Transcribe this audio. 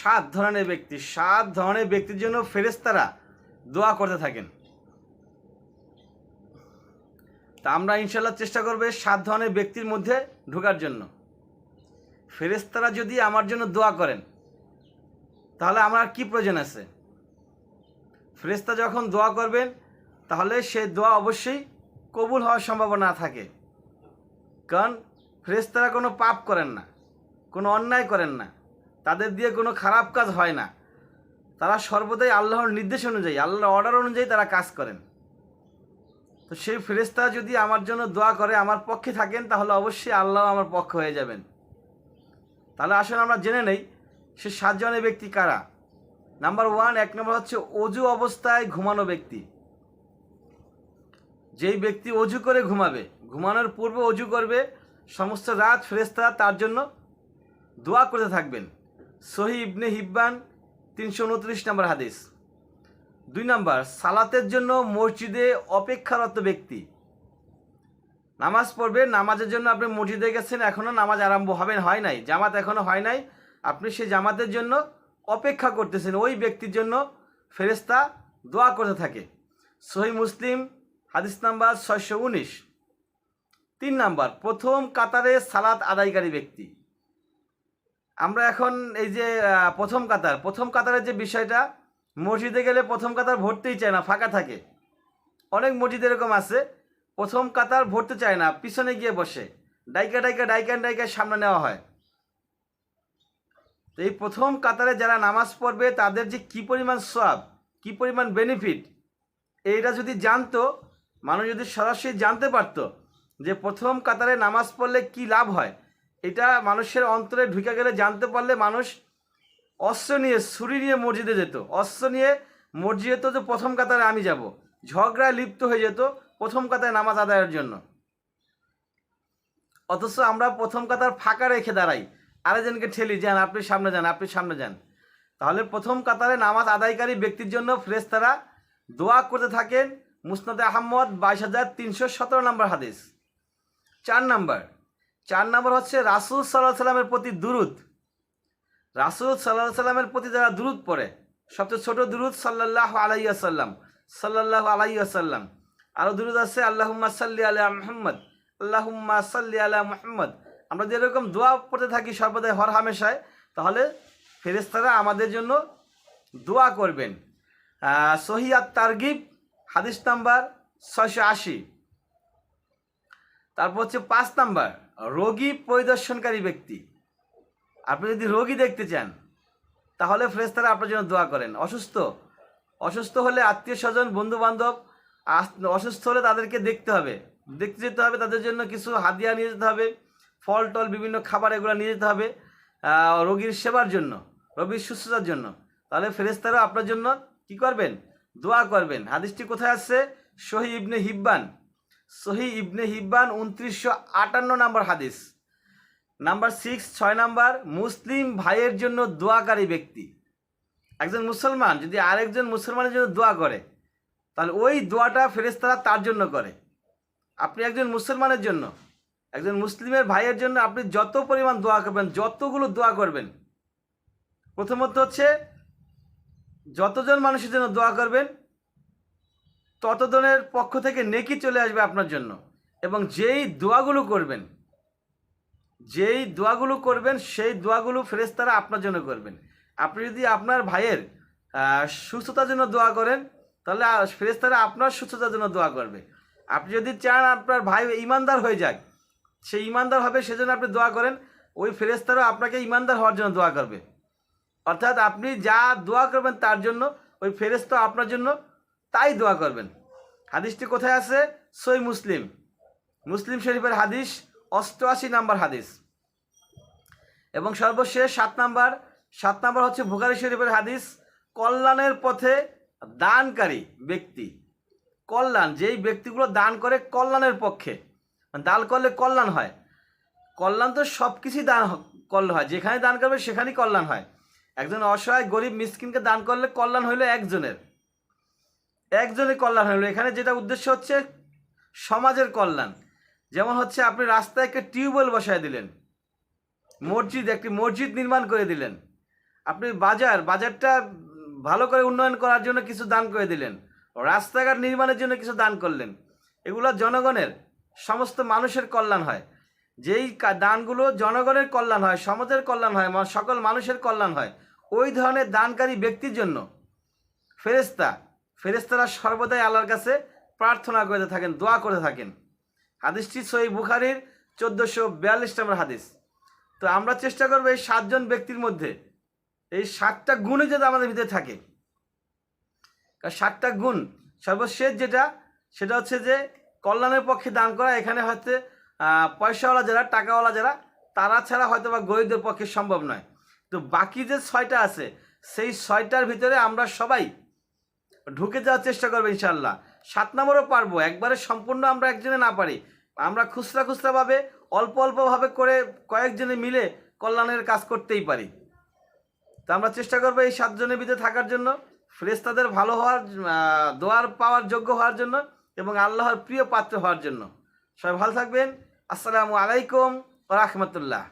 সাত। ধরনের ব্যক্তি, সাত ধরনের ব্যক্তির জন্য ফেরেস্তারা দোয়া করতে থাকেন। তা আমরা ইনশাল্লাহ চেষ্টা করবে সাত ধরনের ব্যক্তির মধ্যে ঢোকার জন্য। ফেরেস্তারা যদি আমার জন্য দোয়া করেন, তাহলে আমার কি প্রয়োজন আছে? ফেরেস্তা যখন দোয়া করবেন, তাহলে সে দোয়া অবশ্যই কবুল হওয়ার সম্ভাবনা থাকে। কারণ ফেরেস্তারা কোনো পাপ করেন না, কোনো অন্যায় করেন না। তাদের দিয়ে কোনো খারাপ কাজ হয় না। তারা সর্বদাই আল্লাহর নির্দেশ অনুযায়ী, আল্লাহর অর্ডার অনুযায়ী তারা কাজ করেন। তো সেই ফেরেস্তা যদি আমার জন্য দোয়া করে, আমার পক্ষে থাকেন, তাহলে অবশ্যই আল্লাহ আমার পক্ষ হয়ে যাবেন। তাহলে আসলে আমরা জেনে নেই, সে সাতজনের ব্যক্তি কারা? নাম্বার ওয়ান এক নম্বর হচ্ছে অজু অবস্থায় ঘুমানো ব্যক্তি। যেই ব্যক্তি অজু করে ঘুমাবে, ঘুমানোর পূর্বে অজু করবে, সমস্ত রাত ফেরেস্তা তার জন্য দোয়া করতে থাকবেন। সহি ইবনে হিব্বান তিনশো উনত্রিশ নম্বর হাদিস। দুই নম্বর, সালাতের জন্য মসজিদে অপেক্ষারত ব্যক্তি। নামাজ পড়বে, নামাজের জন্য আপনি মসজিদে গেছেন এখনও নামাজ আরম্ভ হবেন হয় নাই, জামাত এখনও হয় নাই, আপনি সেই জামাতের জন্য অপেক্ষা করতেছেন, ওই ব্যক্তির জন্য ফেরেস্তা দোয়া করতে থাকে। সহি মুসলিম, হাদিস নাম্বার ছয়শো উনিশ। তিন নাম্বার, প্রথম কাতারে সালাত আদায়কারী ব্যক্তি। আমরা এখন এই যে প্রথম কাতার। প্রথম কাতারের যে বিষয়টা, মসজিদে গেলে প্রথম কাতার ভরতেই চায় না, ফাঁকা থাকে। অনেক মসজিদ এরকম আছে, প্রথম কাতার ভরতে চায় না, পিছনে গিয়ে বসে। ডাইকা ডাইকা ডাইকান ডাইকা সামনে নেওয়া হয়। তো এই প্রথম কাতারে যারা নামাজ পড়বে, তাদের যে কি পরিমাণ সব কি পরিমাণ বেনিফিট এইটা যদি জানতো, মানুষ যদি সরাসরি জানতে পারতো যে প্রথম কাতারে নামাজ পড়লে কি লাভ হয় এটা মানুষের অন্তরে ঢুকে গেলে জানতে পারলে মানুষ অস্ত্র নিয়ে ছুরি নিয়ে মসজিদে যেত। অস্ত্র নিয়ে মসজিদে তো যে প্রথম কাতারে আমি যাব। ঝগড়ায় লিপ্ত হয়ে যেত প্রথম কাতারে নামাজ আদায়ের জন্য। অথচ আমরা প্রথম কাতার ফাঁকা রেখে দাঁড়াই। আরেকজনকে ঠেলি, যান, আপনি সামনে যান, আপনি সামনে যান। তাহলে প্রথম কাতারে নামাজ আদায়কারী ব্যক্তির জন্য ফ্রেস্তারা দোয়া করতে থাকেন মুসনাদে আহমদ বাইশ হাজার তিনশো সতেরো নম্বর হাদিস। চার নাম্বার চার নম্বর হচ্ছে রাসুল সাল্লাহ সাল্লামের প্রতি দুরুদ। রাসুল সাল্লাহ সাল্লামের প্রতি যারা দুরুদ পড়ে, সবচেয়ে ছোট দুরুদ সাল্লাহ আলাইসাল্লাম সাল্লাহ আলাইসাল্লাম আরও দুরুদ আছে, আল্লাহুম্মা সাল্লি আলা মুহাম্মদ, আল্লাহুম্মা সাল্লি আলা মুহাম্মদ। আমরা যেরকম দোয়া পড়তে থাকি সর্বদাই হর হামেশায়, তাহলে ফেরেস্তারা আমাদের জন্য দোয়া করবেন। সহিয়াত তারগিব হাদিস নাম্বার ছয়শো আশি। তারপর হচ্ছে পাঁচ নাম্বার, রোগী পরিদর্শনকারী ব্যক্তি। আপনি যদি রোগী দেখতে চান, তাহলে ফ্রেস্তারা আপনার জন্য দোয়া করেন। অসুস্থ অসুস্থ হলে আত্মীয় স্বজন বন্ধু বান্ধব অসুস্থ হলে তাদেরকে দেখতে হবে। দেখতে যেতে হবে, তাদের জন্য কিছু হাদিয়া নিয়ে যেতে হবে, ফল টল, বিভিন্ন খাবার এগুলো নিয়ে যেতে হবে রোগীর সেবার জন্য, রোগীর সুস্থতার জন্য। তাহলে ফেরেস্তারা আপনার জন্য কি করবেন? দোয়া করবেন। হাদিসটি কোথায় আছে সহি ইবনে হিব্বান। সহি ইবনে হিব্বান উনত্রিশশো আটান্ন নম্বর হাদিস। নাম্বার সিক্স ছয় নাম্বার, মুসলিম ভাইয়ের জন্য দোয়াকারী ব্যক্তি। একজন মুসলমান যদি আরেকজন মুসলমানের জন্য দোয়া করে, তাহলে ওই দোয়াটা ফেরেস্তারা তার জন্য করে। আপনি একজন মুসলমানের জন্য, একজন মুসলিমের ভাইয়ের জন্য আপনি যত পরিমাণ দোয়া করবেন, যতগুলো দোয়া করবেন, প্রথমত হচ্ছে যতজন মানুষের জন্য দোয়া করবেন ততজনের পক্ষ থেকে নেকি চলে আসবে আপনার জন্য। এবং যেই দোয়াগুলো করবেন, যেই দোয়াগুলো করবেন, সেই দোয়াগুলো ফেরেস্তারা আপনার জন্য করবেন। আপনি যদি আপনার ভাইয়ের সুস্থতার জন্য দোয়া করেন, তাহলে ফেরেস্তারা আপনার সুস্থতার জন্য দোয়া করবে। আপনি যদি চান আপনার ভাই ইমানদার হয়ে যাক, সে ইমানদার হবে, সেজন্য আপনি দোয়া করেন, ওই ফেরেস্তারা আপনাকে ইমানদার হওয়ার জন্য দোয়া করবে। অর্থাৎ আপনি যা দোয়া করবেন তার জন্য, ওই ফেরেস্তা আপনার জন্য তাই দোয়া করবেন। হাদিসটি কোথায় আছে? সই মুসলিম। মুসলিম শরীফের হাদিস, অষ্টআশি নাম্বার হাদিস। এবং সর্বশেষ সাত নাম্বার সাত নাম্বার হচ্ছে বুখারি শরীফের হাদিস, কল্যাণের পথে দানকারী ব্যক্তি। কল্যাণ, যেই ব্যক্তিগুলো দান করে কল্যাণের পক্ষে। মানে দান করলে কল্যাণ হয়। কল্যাণ তো সব কিছুই দান করলে হয়। যেখানে দান করবে সেখানেই কল্যাণ হয়। একজন অসহায় গরিব মিসকিনকে দান করলে কল্যাণ হইল একজনের। একজনের কল্যাণ হইল এখানে যেটা উদ্দেশ্য হচ্ছে সমাজের কল্যাণ। যেমন হচ্ছে আপনি রাস্তায় একটা টিউবওয়েল বসায় দিলেন। মসজিদ, একটি মসজিদ নির্মাণ করে দিলেন। আপনি বাজার, বাজারটা ভালো করে উন্নয়ন করার জন্য কিছু দান করে দিলেন। রাস্তাঘাট নির্মাণের জন্য কিছু দান করলেন। এগুলো জনগণের, সমস্ত মানুষের কল্যাণ হয়। যেই দানগুলো জনগণের কল্যাণ হয়, সমাজের কল্যাণ হয় সকল মানুষের কল্যাণ হয়, ওই ধরনের দানকারী ব্যক্তির জন্য ফেরেস্তা ফেরেস্তারা সর্বদাই আল্লাহর কাছে প্রার্থনা করতে থাকেন, দোয়া করে থাকেন। হাদিসটি সই বুখারির চোদ্দোশো বিয়াল্লিশ নম্বর হাদিস। তো আমরা চেষ্টা করব এই সাতজন ব্যক্তির মধ্যে, এই সাতটা গুণে যদি আমাদের ভিতরে থাকে। কারণ সাতটা গুণ, সর্বশেষ যেটা, সেটা হচ্ছে যে কল্যাণের পক্ষে দান করা, এখানে হয়তো পয়সাওয়ালা যারা, টাকাওয়ালা যারা, তারা ছাড়া হয়তো বা গরিবদের পক্ষে সম্ভব নয়। তো বাকি যে ছয়টা আছে, সেই ছয়টার ভিতরে আমরা সবাই ঢুকে যাওয়ার চেষ্টা করব ইনশাল্লাহ সাত নম্বরও পারব, একবারে সম্পূর্ণ আমরা একজনে না পারি। আমরা খুচরা খুচরাভাবে, অল্প অল্পভাবে করে কয়েকজনে মিলে কল্যাণের কাজ করতেই পারি। তো আমরা চেষ্টা করব এই সাতজনের ভিতরে থাকার জন্য ফ্রেস্তাদের ভালো হওয়ার দোয়ার পাওয়ার যোগ্য হওয়ার জন্য এবং আল্লাহর প্রিয় পাত্র হওয়ার জন্য। সবাই ভালো থাকবেন। আসসালামু আলাইকুম রাহমাতুল্লাহ।